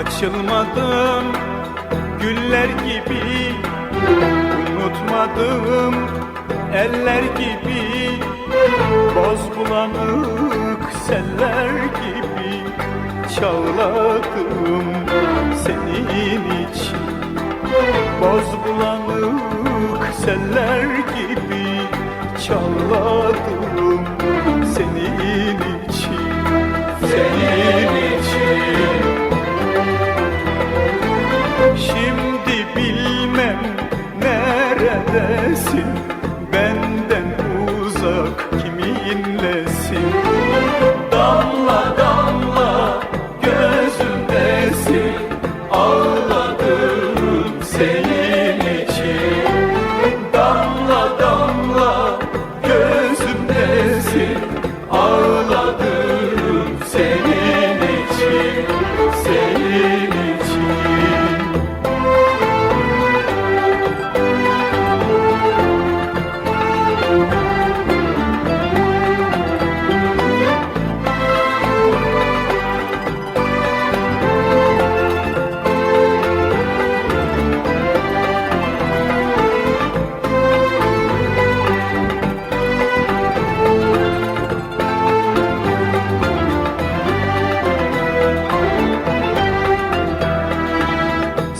Açılmadım. Güller gibi Unutmadım. Eller gibi Boz bulanık seller gibi Çağladım senin için. Boz bulanık seller gibi Çağladım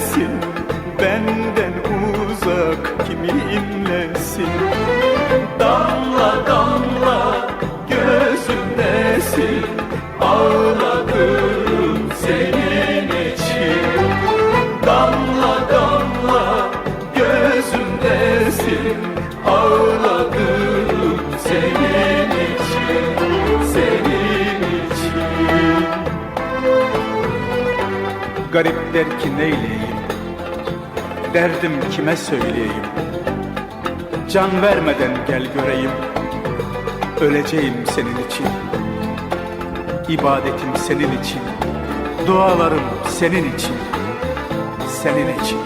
neredesin Benden uzak kiminlesin? Damla damla gözümdesin. Ağladım Garip der ki neyleyeyim Derdim kime söyleyeyim? Can vermeden gel göreyim. Öleceğim senin için. İbadetim senin için. Dualarım senin için. Senin için